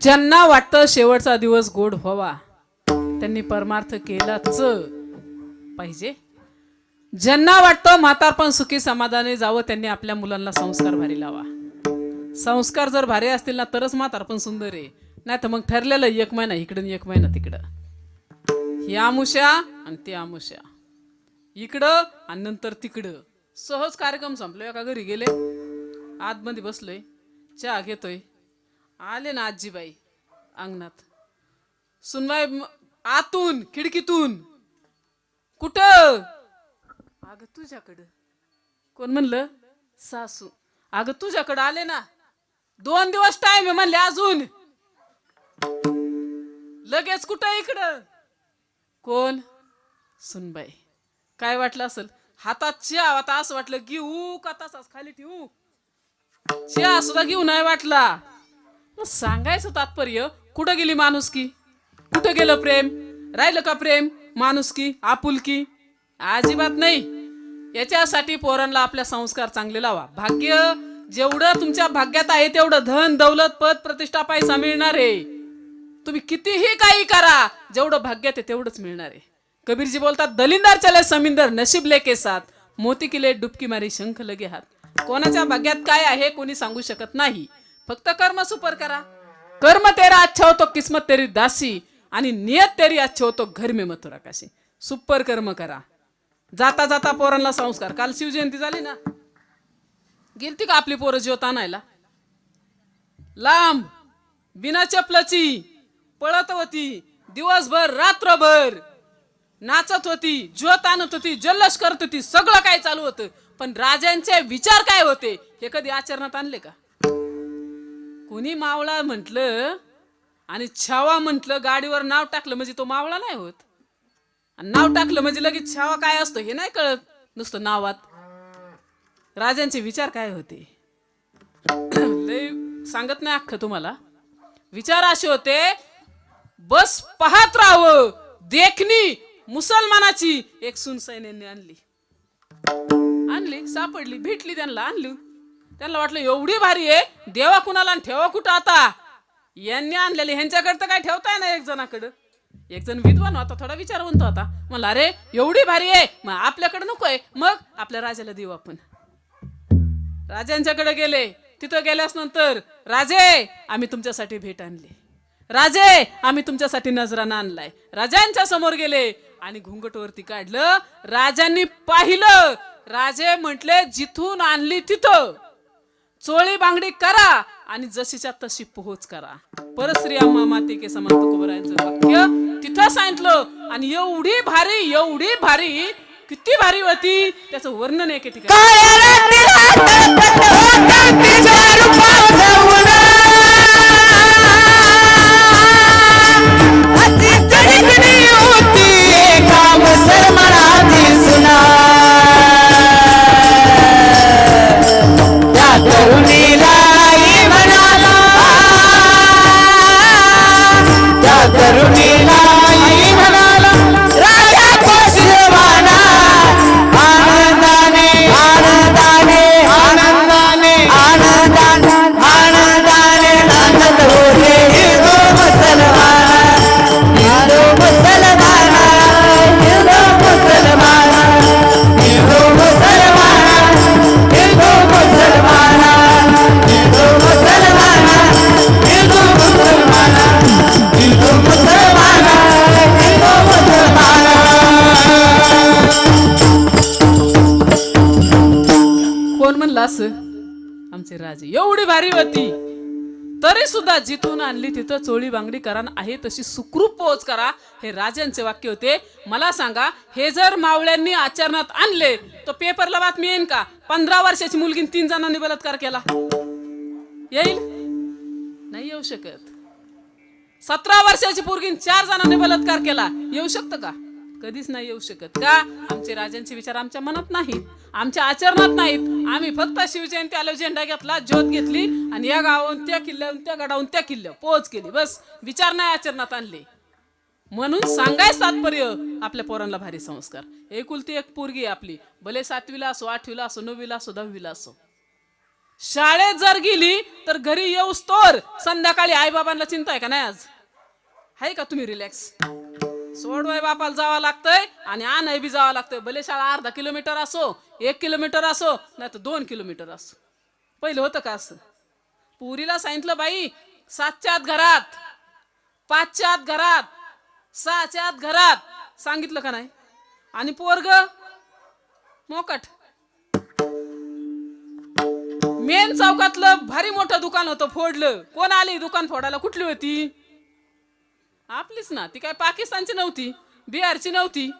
ज्यांना वाटतं शेवटचा दिवस गोड व्हावा त्यांनी परमार्थ केलाच पाहिजे. ज्यांना वाटतं म्हातारपण सुखी समाधानी जावं त्यांनी आपल्या मुलांना संस्कार भारी लावा. संस्कार जर भारी असतील ना तरच म्हातारपण सुंदर आहे. नाही तर मग ठरलेलं एक महिना इकडं एक महिना तिकडं. ही आमुष्या आणि ती आमुष्या. इकडं आणि नंतर तिकडं. सहज कार्यक्रम संपलो एका घरी गेले. आतमध्ये बसलोय. चहा घेतोय. आले ना आजीबाई अंगणात. सुनबाई आतून खिडकीतून. कुठं? अगं तुझ्याकडं. कोण म्हणलं? सासू. अगं तुझ्याकडं आले ना. दोन दिवस टाइम आहे म्हणले अजून. लगेच कुठं इकडं? कोण? सुनबाई. काय वाटलं असेल? हातात चिया आता असं वाटलं घेऊ का तसाच खाली ठेवू? चिया सुद्धा घेऊ नाही वाटला. मग सांगायचं तात्पर्य कुठं गेली माणुसकी? कुठं गेलं प्रेम? राहिलं का प्रेम? माणुसकी आपुलकी? अजिबात नाही. याच्यासाठी पोरांना आपल्या संस्कार चांगले लावा. भाग्य जेवढं तुमच्या भाग्यात आहे तेवढं धन दौलत पद प्रतिष्ठा पैसा मिळणार आहे. तुम्ही कितीही काही करा जेवढं भाग्यात आहे तेवढंच मिळणार आहे. कबीरजी बोलतात दलिंदार चले समिंदर नशीब लेके साथ. मोती किले डुबकी मारी शंख लगे हात कोणाच्या भाग्यात काय आहे कोणी सांगू शकत नाही. फक्त कर्म सुपर करा. कर्म तेरा अच्छा होतो किस्मत तेरी दासी आणि नियत तेरी अच्छा होतो घर मे मथुरा काशी सुपर कर्म करा. जाता जाता पोरांना संस्कार. काल शिवजयंती झाली ना? गेलती का आपली पोरं ज्योत आणायला? लांब बिना चपलाची पळत होती दिवसभर रात्रभर नाचत होती ज्योत आणत होती जल्लोष करत होती सगळं काय चालू होतं? पण राजांचे विचार काय होते? हे कधी आचरणात आणले का? कुणी मावळा म्हटलं आणि छावा म्हटलं गाडीवर नाव टाकलं म्हणजे तो मावळा नाही होत. आणि नाव टाकलं म्हणजे लगेच छावा काय असतो हे नाही कळत नुसतं नावात. राजांचे विचार काय होते? लय सांगत नाही अख्खं तुम्हाला. विचार असे होते बस पाहत राहावं देखणी मुसलमानाची. एक सुन सैन्याने आणली. आणली सापडली भेटली त्यांना आणली. त्यांना वाटलं एवढी भारी आहे देवा कुणाला आणि ठेवा कुठं आता? यांनी आणलेली ह्यांच्याकडे तर काय ठेवताय ना एक जणाकडं? एक जण विद्वान होता थोडा विचारवंत होता. म्हणला अरे एवढी भारी आहे मग आपल्याकडे आहे मग आपल्या राजाला देऊ आपण. राजांच्याकडे गेले तिथं गेल्यास नंतर राजे आम्ही तुमच्यासाठी भेट आणली. राजे आम्ही तुमच्यासाठी नजराना आणलाय. राजांच्या समोर गेले आणि घुंगटवरती काढलं. राजांनी पाहिलं राजे म्हटले जिथून आणली तिथं. चोळी बांगडी करा आणि जशीच्या तशी पोहोच करा. परश्री अम्मा माते के समान तुकोबरायांचं वाक्य तिथं सांगितलं आणि एवढी भारी एवढी भारी किती भारी होती त्याचं वर्णन एके ठिकाणी. म्हणलं असं आमचे राजे एवढी भारी होती. तरी सुद्धा जिथून आणली तिथं चोळी बांगडी करा आहे तशी सुखरूप पोहोच करा हे राजांचे वाक्य होते. मला सांगा हे जर मावळ्यांनी आचरणात आणले तर पेपरला बातमी येईन का? पंधरा वर्षाची मुलगी तीन जणांनी बलात्कार केला. येईल? नाही येऊ शकत. सतरा वर्षाची पोरगीन चार जणांनी बलात्कार केला. येऊ शकतं का? कधीच नाही येऊ शकत. का? आमचे राजांचे विचार आमच्या मनात नाहीत. आमच्या आचरणात नाहीत. आम्ही फक्त शिवजयंती आलो झेंडा घेतला ज्योत घेतली आणि या गावाहून त्या किल्ल्याहून त्या गडाहून त्या किल्ल्यावर पोहोच केली. बस विचार नाही आचरणात आणले. म्हणून सांगायच तात्पर्य आपल्या पोरांना भारी संस्कार. एकुलती एक पोरगी आपली. भले सातवीला असो आठवीला असो नववीला असो दहावीला असो. शाळेत जर गेली तर घरी येऊस तोर संध्याकाळी आईबाबांना चिंता आहे का नाही आज? आहे का तुम्ही रिलॅक्स सोडवाय बापाला जावं लागतंय आणि आणाय बी जावं लागतंय. भले शाळा अर्धा किलोमीटर असो एक किलोमीटर असो नाही तर दोन किलोमीटर असो. पहिलं होतं का असं? पुरीला सांगितलं बाई सातच्या आत घरात पाचच्या आत घरात सहाच्या आत घरात. सांगितलं का नाही? आणि पोरग मोकट. मेन चौकातलं भारी मोठं दुकान होतं फोडलं. कोण आली? दुकान फोडायला कुठली होती? आपलीच ना ती काय पाकिस्तानची नव्हती बिहारची नव्हती.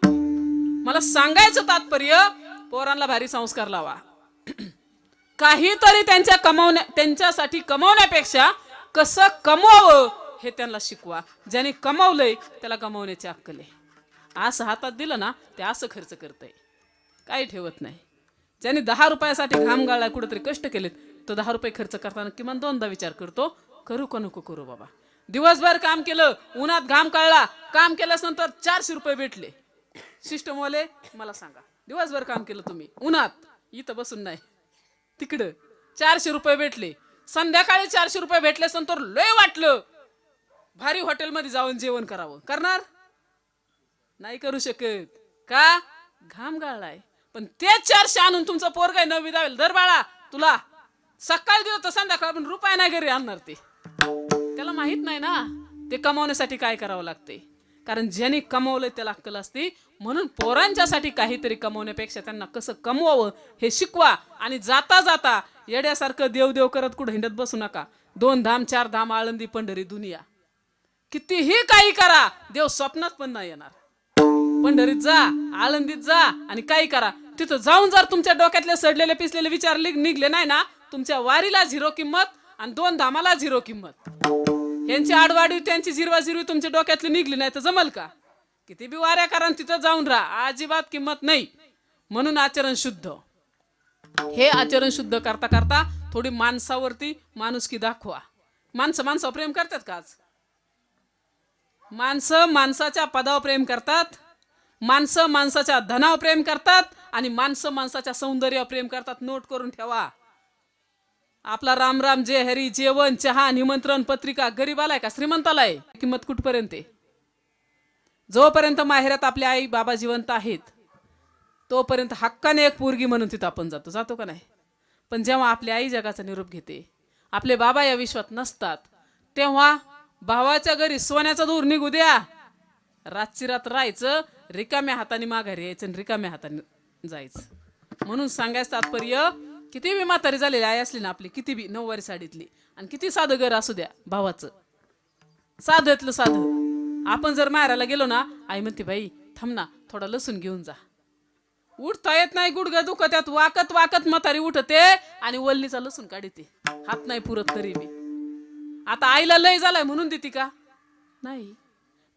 मला सांगायचं तात्पर्य पोरांना भारी संस्कार लावा. काहीतरी त्यांच्या कमावण्या त्यांच्यासाठी कमवण्यापेक्षा कसं कमवावं हे त्यांना शिकवा. ज्याने कमवलंय त्याला कमावण्याची अक्कल आहे. असं हातात दिलं ना ते असं खर्च करतंय. काही ठेवत नाही. ज्याने दहा रुपयासाठी घाम गाळला कुठेतरी कष्ट केलेत तो दहा रुपये खर्च करताना किमान दोनदा विचार करतो करू का नको करू बाबा? दिवसभर काम केलं उन्हात घाम काढला काम केल्यानंतर चारशे रुपये भेटले. सिस्टमवाले मला सांगा दिवसभर काम केलं तुम्ही उन्हात इथं बसून नाही तिकडं चारशे रुपये भेटले. संध्याकाळी चारशे रुपये भेटल्यास तर लय वाटलं. भारी हॉटेलमध्ये जाऊन जेवण करावं. करणार? नाही करू शकत. का? घाम गाळलाय. पण तेच चारशे आणून तुमचं पोरगाय आहे नववी दावेल दर बाळा तुला सकाळी दिलं तर संध्याकाळ पण रुपया नाही घरी आणणार ते. त्याला माहीत नाही ना. ते कमावण्यासाठी काय करावं लागते? कारण ज्यांनी कमवलं त्याला अक्कल असते. म्हणून पोरांच्यासाठी काहीतरी कमवण्यापेक्षा त्यांना कसं कमवावं हे शिकवा आणि जाता जाता येड्यासारखं देवदेव करत कुठं हिंडत बसू नका. दोन धाम चार धाम आळंदी पंढरी दुनिया. कितीही काही करा देव स्वप्नात पण नाही येणार. पंढरीत जा आळंदीत जा आणि काही करा. तिथं जाऊन जर तुमच्या डोक्यातले सडलेले पिसलेले विचार निघले नाही ना तुमच्या वारीला झिरो किंमत आणि दोन धामाला झिरो किंमत. यांची आडवाडी त्यांची झिरवाझिरवी तुमच्या डोक्यातली निघली नाही तर जमल का? किती बी वाऱ्या करा तिथं जाऊन राहा. अजिबात किंमत नाही. म्हणून आचरण शुद्ध. हे आचरण शुद्ध करता करता थोडी माणसावरती माणुसकी दाखवा. माणसं माणसावर प्रेम करतात काच माणसं माणसाच्या पदावर प्रेम करतात. माणसं माणसाच्या धनावर प्रेम करतात. आणि माणसं माणसाच्या सौंदर्यावर प्रेम करतात. नोट करून ठेवा. आपला राम राम जय हरी जेवण चहा निमंत्रण पत्रिका गरीबाला आहे का? श्रीमंताला आहे किंमत कुठपर्यंत आहे? जोपर्यंत माहेरात आपले आई बाबा जिवंत आहेत तोपर्यंत हक्काने एक पोरगी म्हणून तिथं आपण जातो. जातो का नाही? पण जेव्हा आपली आई जगाचा निरोप घेते आपले बाबा या विश्वात नसतात तेव्हा भावाच्या घरी सोन्याचा दूर निघू द्या. रातची रात राहायचं रिकाम्या हाताने माघारी यायचं आणि रिकाम्या हाताने जायचं. म्हणून सांगायचं तात्पर्य किती बी म्हातारी झालेली आई असली ना आपली किती बी नऊवारी साडीतली. आणि किती साधं घर असू द्या भावाचं. साधतलं साधं. आपण जर मारायला गेलो ना आई म्हणते बाई थांब ना थोडा लसूण घेऊन जा. उठता येत नाही गुडघा दुखत्यात वाकत वाकत म्हातारी उठते आणि वल्लीचा लसूण काढते. हात नाही पुरत तरी मी आता आईला लय झालाय म्हणून देते का? नाही.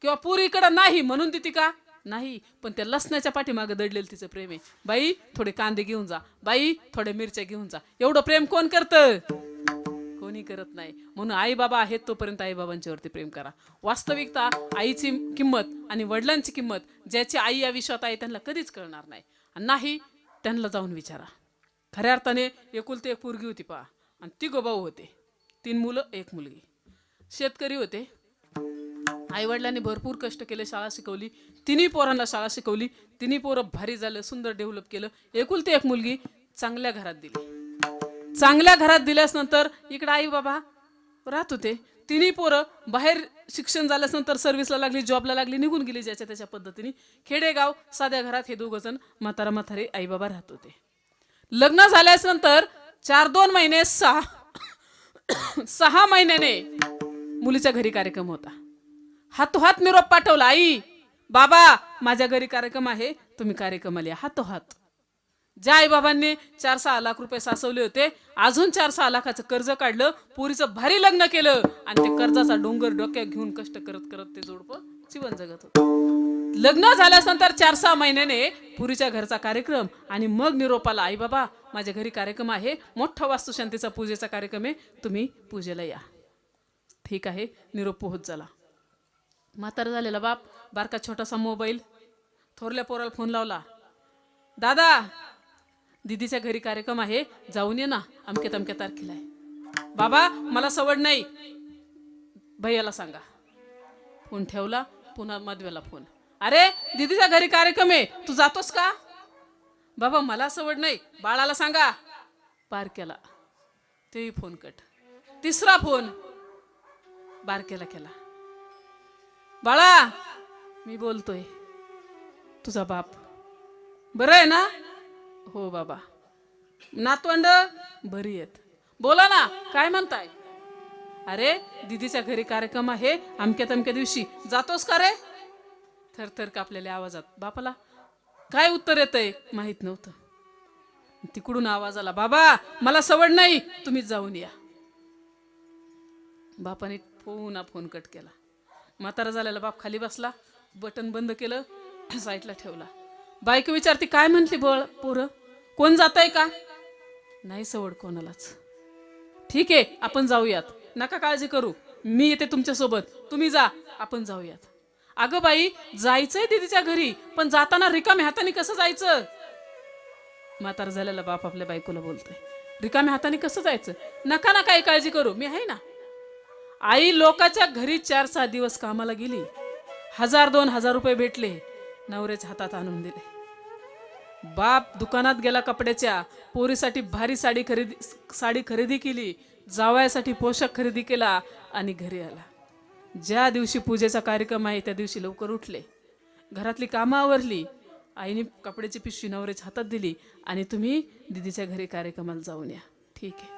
किंवा पुरीकडं नाही म्हणून देते का? नाही पण त्या लसणाच्या पाठीमागे दडलेलं तिचं प्रेम आहे. बाई थोडे कांदे घेऊन जा. बाई थोड्या मिरच्या घेऊन जा. एवढं प्रेम कोण करतं? कोणी करत नाही. म्हणून आई बाबा आहेत तोपर्यंत आई बाबांच्यावरती प्रेम करा. वास्तविकता आईची किंमत आणि वडिलांची किंमत ज्याची आई या विश्वात आहे त्यांना कधीच कळणार नाही. आणि नाही त्यांना जाऊन विचारा. खऱ्या अर्थाने एकुलते एक पोरगी होती पहा. आणि ती भाऊ होते. तीन मुलं एक मुलगी. शेतकरी होते. आईवडिलांनी भरपूर कष्ट केले शाळा शिकवली. तिन्ही पोरांना शाळा शिकवली. तिन्ही पोरं भारी झालं सुंदर डेव्हलप केलं. एकुलती एक मुलगी चांगल्या घरात दिली. चांगल्या घरात दिल्यानंतर इकडं इकडे आई बाबा राहत होते. तिन्ही पोरं बाहेर शिक्षण झाल्यानंतर सर्व्हिसला लागली जॉबला लागली निघून गेली ज्याच्या त्याच्या पद्धतीने. खेडेगाव साध्या घरात हे दोघं जण म्हातारा म्हातारे आई बाबा राहत होते. लग्न झाल्यानंतर चार दोन महिने सहा सहा महिन्याने मुलीच्या घरी कार्यक्रम होता. हातोहात निरोप पाठवला आई. बाबा माझ्या घरी कार्यक्रम आहे तुम्ही कार्यक्रमाला या. हातोहात. ज्या आई बाबांनी चार सहा लाख रुपये साचवले होते अजून चार सहा लाखाचं कर्ज काढलं पुरीचं भारी लग्न केलं आणि ते कर्जाचा डोंगर डोक्यात घेऊन कष्ट करत करत ते जोडपं जीवन जगत होत. लग्न झाल्यानंतर चार सहा महिन्याने पुरीच्या घरचा कार्यक्रम आणि मग निरोपाला आई बाबा माझ्या घरी कार्यक्रम आहे मोठा वास्तुशांतीचा पूजेचा कार्यक्रम आहे तुम्ही पूजेला या. ठीक आहे. निरोप पोहोच झाला. म्हातारा झालेला बाप बारका छोटासा मोबाईल थोरल्या पोराला फोन लावला. दादा दिदीच्या घरी कार्यक्रम आहे जाऊन ये ना अमक्या तमक्या तारखेला आहे. बाबा मला सवड नाही. भैयाला सांगा. फोन ठेवला पुन्हा मधव्याला फोन. अरे दिदीच्या घरी कार्यक्रम आहे तू जातोस का? बाबा मला सवड नाही बाळाला सांगा. बारक्याला तेही फोन कट. तिसरा फोन बारक्याला केला. बाळा मी बोलतोय. तुझा बाप. बरं आहे ना? हो बाबा. नातवंड बरी आहेत. बोला ना काय म्हणताय? अरे दिदीच्या घरी कार्यक्रम आहे अमक्या तमक्या दिवशी. जातोस का रे? थरथर कापलेल्या आवाजात. बापाला काय उत्तर येतंय? माहीत नव्हतं. तिकडून आवाज आला बाबा मला सवड नाही तुम्हीच जाऊन या. बापाने पुन्हा फोन कट केला. म्हातारा झालेला बाप खाली बसला बटन बंद केलं साईडला ठेवला. बायको विचारते काय म्हटली बळ पोरं? कोण जात आहे का? नाही सवड कोणालाच. ठीक आहे आपण जाऊयात. नका काळजी करू. मी येते तुमच्यासोबत. तुम्ही जा आपण जाऊयात. अगं बाई जायचंय दीदीच्या घरी पण जाताना रिकाम्या हाताने कसं जायचं? म्हातारा झालेला बाप आपल्या बायकोला बोलतोय. रिकाम्या हाताने कसं जायचं? नका ना काही काळजी करू. मी आहे ना आई लोकाच्या घरी चार सहा दिवस कामाला गेली. हजार दोन हजार रुपये भेटले. नवरेच हातात आणून दिले. बाप दुकानात गेला कपड्याच्या पोरीसाठी भारी साडी खरेदी साडी खरेदी केली जावयासाठी पोशाख खरेदी केला आणि घरी आला. ज्या दिवशी पूजेचा कार्यक्रम आहे त्या दिवशी लवकर उठले. घरातली कामं आवरली. आईने कपड्याची पिशवी नवरेच हातात दिली आणि तुम्ही दिदीच्या घरी कार्यक्रमाला जाऊन या. ठीक आहे.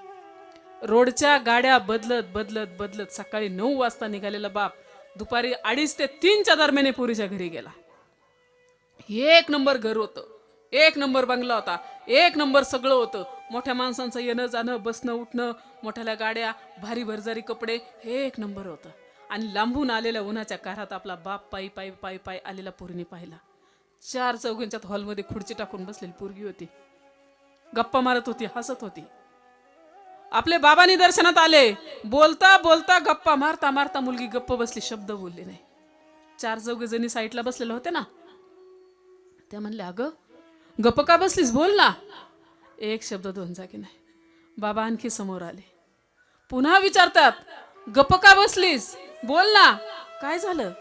रोडच्या गाड्या बदलत बदलत बदलत सकाळी नऊ वाजता निघालेला बाप दुपारी अडीच ते तीनच्या दरम्याने पुरीच्या घरी गेला. एक नंबर घर होतं. एक नंबर बंगला होता. एक नंबर सगळं होतं. मोठ्या माणसांचं येणं जाणं बसणं उठणं मोठ्याल्या गाड्या भारी भरजारी कपडे हे एक नंबर होतं. आणि लांबून आलेल्या उन्हाच्या कारात आपला बाप पायी पायी पायी पायी आलेला पोरीने पाहिला. चार चौघींच्यात हॉलमध्ये खुर्ची टाकून बसलेली पोरगी होती. गप्पा मारत होती हसत होती. आपले बाबा निदर्शनात आले. बोलता बोलता गप्पा मारता मारता मुलगी गप्प बसली शब्द बोलले नाही. चार चौघ जणी साईडला बसलेले होत्या ना. त्या म्हणल्या अगं गप्प का बसलीस? बोल ना. एक शब्द दोन जागी नाही. बाबा आणखी समोर आले. पुन्हा विचारतात गप्प का बसलीस? बोल ना. काय झालं?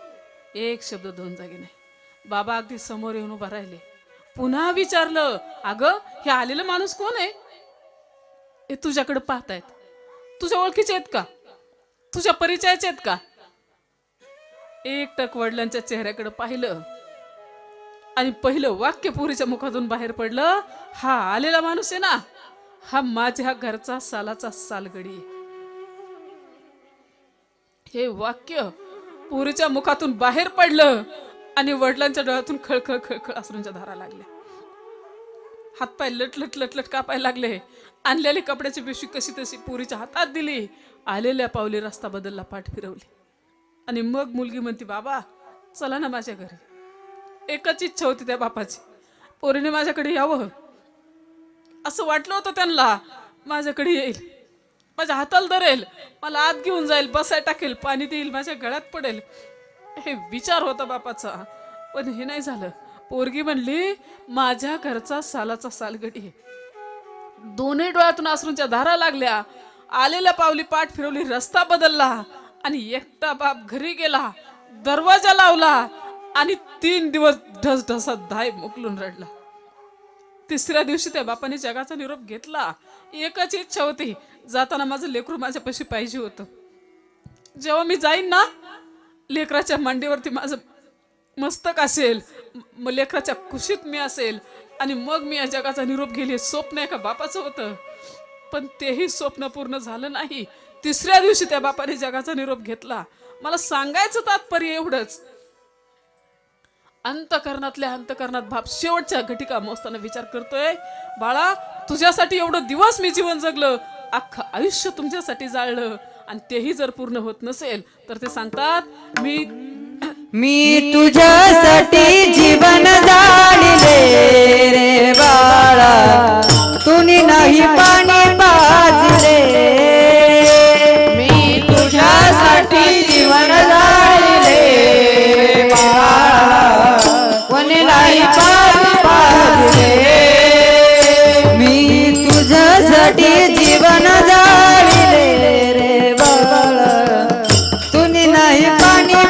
एक शब्द दोन जागी नाही. बाबा अगदी समोर येऊन उभा राहिले. पुन्हा विचारलं अगं हे आलेलं माणूस कोण आहे? हे तुझ्याकडे पाहतायत. तुझ्या ओळखीचे आहेत का? तुझ्या परिचयाचे आहेत का? एक टक वडिलांच्या चेहऱ्याकडे पाहिलं आणि पहिलं वाक्य पुरीच्या मुखातून बाहेर पडलं हा आलेला माणूस आहे ना. हा माझ्या घरचा सालाचा सालगडी आहे. हे वाक्य पुरीच्या मुखातून बाहेर पडलं आणि वडिलांच्या डोळ्यातून खळखळ खळखळ अश्रूंच्या धारा लागल्या. हातपाय लटलट लटलट कापायला लागले. आणलेली कपड्याची पिशवी कशी तशी पोरीच्या हातात दिली. आलेल्या पावली रस्ता बदलला पाठ फिरवली. आणि मग मुलगी म्हणती बाबा चला ना माझ्या घरी. एकच इच्छा होती त्या बापाची. पोरीने माझ्याकडे यावं. असं वाटलं होतं त्यांना. माझ्याकडे येईल. माझ्या हाताला धरेल. मला आत घेऊन जाईल. बसाय टाकेल. पाणी देईल. माझ्या गळ्यात पडेल. हे विचार होता बापाचा. पण हे नाही झालं. पोरगी म्हणली माझ्या घरचा सालाचा सालगडी दोन्ही डोळ्यातून आसरूंच्या धारा लागल्या. आलेल्या पावली पाठ फिरवली रस्ता बदलला आणि एकटा बाप घरी गेला दरवाजा लावला आणि तीन दिवस ढस ढसात धाय मोकलून रडला. तिसऱ्या दिवशी त्या बापाने जगाचा निरोप घेतला. एकच इच्छा होती जाताना माझं लेकरू माझ्यापाशी पाहिजे होतं. जेव्हा मी जाईन ना लेकराच्या मांडीवरती माझं मस्तक असेल. लेकराच्या कुशीत मी असेल आणि मग मी या जगाचा निरोप घेईल स्वप्न स्वप्न एका बापाचं होतं. पण तेही स्वप्न पूर्ण झालं नाही. तिसऱ्या दिवशी त्या बापाने जगाचा निरोप घेतला. मला सांगायचं तात्पर्य एवढंच. अंतकरणातल्या अंतकरणात बाप शेवटच्या घटिका मोजताना विचार करतोय बाळा तुझ्यासाठी एवढं दिवस मी जीवन जगलं. अख्खं आयुष्य तुमच्यासाठी जाळलं. आणि तेही जर पूर्ण होत नसेल तर ते सांगतात मी मी तुझ्यासाठी जीवन जाणले रे बाळा. तुम्ही नाही पाणी पाजले. मी तुझ्यासाठी जीवन जाणले कोणी नाही पाणी पाजले. मी तुझ्यासाठी जीवन जाणले रे बाळा. तुम्ही नाही पाणी